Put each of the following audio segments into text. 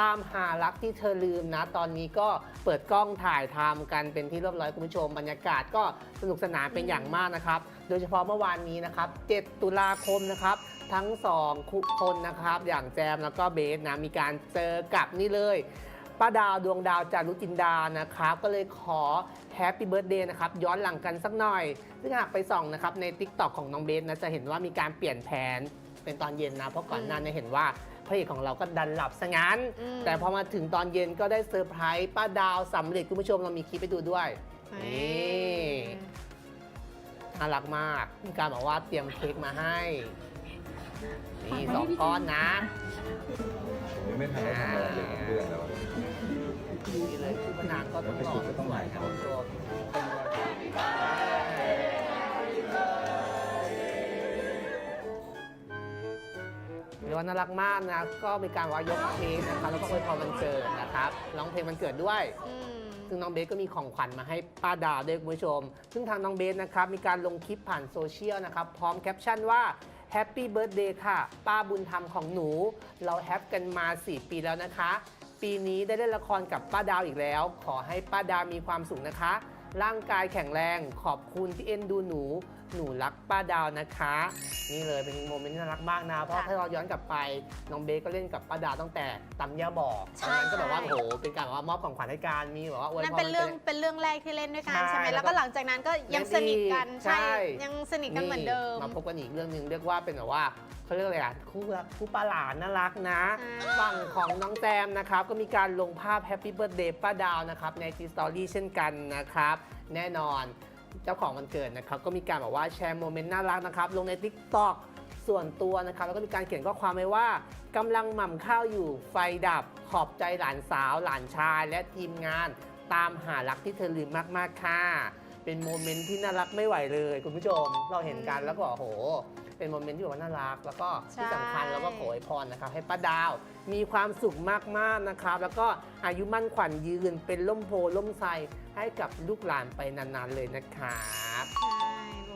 ตามหารักที่เธอลืมนะ ตอนนี้ก็เปิดกล้องถ่ายทำกันเป็นที่เรียบร้อยคุณผู้ชมบรรยากาศก็สนุกสนานเป็นอย่างมากนะครับ โดยเฉพาะเมื่อวานนี้นะครับ 7 ตุลาคมนะครับ ทั้งสองคนนะครับ อย่างแจมแล้วก็เบสนะมีการเจอกับนี่เลยป้าดาวดวงดาวจารุจินดานะครับ ก็เลยขอแฮปปี้เบิร์ดเดย์นะครับ ย้อนหลังกันสักหน่อย ซึ่งหากไปส่องนะครับ ใน t ิ k t o k ของน้องเบสนะ จะเห็นว่ามีการเปลี่ยนแผนเป็นตอนเย็นนะ เพราะก่อนหน้านี้เห็นว่า พระเอกของเราก็ดันหลับซะงั้น อืม แต่พอมาถึงตอนเย็นก็ได้เซอร์ไพรส์ป้าดาวสำเร็จคุณผู้ชมเรามีคลิปไปดูด้วยนี่น่ารักมากมีการบอกว่าเตรียมเค้กมาให้นี่สองก้อนนะ ยังไม่ทันได้ทำอะไรเลยเพื่อนแล้ว นี่เลยคือมานางก็ต้องรอแล้วไปสุดก็ต้องมาครับคุณ ว่าน่ารักมากนะก็มีการว่ายกเค้กนะครับแล้วก็อวยพรวันเกิดนะครับร้องเพลงวันเกิดด้วย อืม ซึ่งน้องเบสก็มีของขวัญมาให้ป้าดาวด้วยคุณผู้ชม ซึ่งทางน้องเบสนะครับ มีการลงคลิปผ่านโซเชียลนะครับ พร้อมแคปชั่นว่า Happy Birthday ค่ะ ป้าบุญธรรมของหนู เราแฮปกันมา 4 ปีแล้วนะคะ ปีนี้ได้เล่นละครกับป้าดาวอีกแล้ว ขอให้ป้าดาวมีความสุขนะคะ ร่างกายแข็งแรง ขอบคุณที่เอ็นดูหนูหนูรักป้าดาวนะคะ นี่เลยเป็นโมเมนต์ที่น่ารักมากนะ เพราะค่ะถ้าเราย้อนกลับไปน้องเบสก็เล่นกับป้าดาวตั้งแต่ตำย่าบอกตใช่อนนั้นก็แบบว่าโอ้โหเป็นการแบบว่ามอบของขวัญให้การมีแบบว่าอวยพรนั่นเป็นเรื่องวักิดเป็นเรื่องแรกที่เล่นด้วยกันใช่ใช่ไหมแล้แล้ววก็ก็หลังจากนั้นก็ยังเล่นสนิทกันอีกใช่ใช่ยังสนิทกันเหมือนเดิมมาพบกันอีกเรื่องหนึ่งเรียกว่าเป็นแบบว่าเขาเรียกอะไรอะคู่รักคู่ปลาหลานน่ารักนะใช่ฝั่งของน้องแจมนะครับ ก็มีการลงภาพแฮปปี้เบิร์ดเดย์ป้าดาวนะครับ ในทีสตอรี่เช่นกันนะครับ แน่นอน เจ้าของวันเกิดนะครับก็มีการแบบว่าแชร์โมเมนต์น่ารักนะครับลงใน t ิ k t o k ส่วนตัวนะครับแล้วก็มีการเขียนข้อความไว้ว่ากำลังหม่ำข้าวอยู่ไฟดับขอบใจหลานสาว หลานชาย และทีมงาน ตามหารักที่เธอลืมมากๆค่ะ เป็นโมเมนต์ที่น่ารักไม่ไหวเลย คุณผู้ชมเราเห็นกันแล้วก็โอ้โห เป็นโมเมนต์ที่แบบว่าน่ารัก แล้วก็ที่สำคัญใช่แล้วก็ขออวยพรนะครับให้ป้าดาว มีความสุขมากๆนะครับ แล้วก็อายุมั่นขวัญยืนเป็นล่มโพล่มไทรให้กับลูกหลานไปนานๆเลยนะครับใช่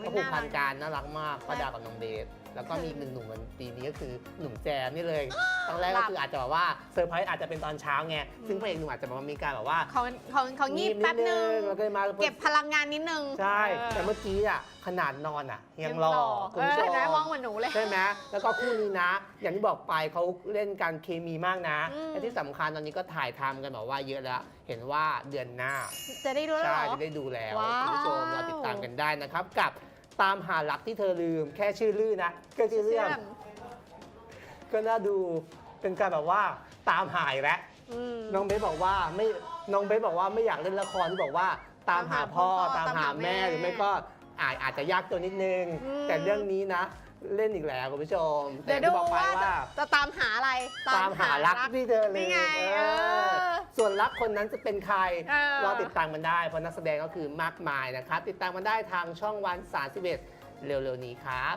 ก็ผูกพันกันน่ารักมากป้าดาวกับน้องเบสแล้วก็มีอีกหนึ่งหนุ่มวันปีนี้ก็คือหนุ่มแจมนี่เลยตอนแรกก็คืออาจจะแบบว่าเซอร์ไพรส์อาจจะเป็นตอนเช้าไงซึ่งพระเอกหนุ่มอาจจะมามีการแบบว่าของของของงีบแป๊บนึงแล้วก็มาเก็บพลังงานนิดนึงใช่เออแต่เมื่อกี้อะขนาดนอนอะยังรอคุเอณอผู้ชมเห็นไหมมองเหมือนหนูเลยใช่ไหมแล้วก็คู่นี้นะ อย่างที่บอกไปเขาเล่นกันเคมีมากนะอืมและที่สำคัญตอนนี้ก็ถ่ายทำกันแบบว่าเยอะแล้ว เห็นว่าเดือนหน้า จะได้ดูแล้วเหรใช่อจะได้ดูแล้วว้าวคุณผู้ชมเราติดตามกันได้นะครับกับ ตามหารักที่เธอลืม แค่ชื่อลื่อนะก็ชื่อเรื่องก็น่าดูเป็นการแบบว่าตามหายแล้วอืมน้องเบสบอกว่าไม่น้องเบสบอกว่าไม่อยากเล่นละครที่บอกว่า ตามหาพ่อตาตามมหาหาพ่อแม่ตามหาแม่หรือไม่ก็ อาจอาจจะยากตัวนิดนึง อืม แต่เรื่องนี้นะ เล่นอีกแล้วคุณผู้ชมเดี๋ยวแต่ดูที่บอกไปว่าจะว่าจะตามหาอะไร ตามหารักที่เธอลืนี่มไงเอเอออส่วนรักคนนั้นจะเป็นใครเออ รอติดตามกันได้ เพราะนักแสดงก็คือมากมายนะครับ ติดตามกันได้ทางช่องวัน31เร็วๆนี้ครับ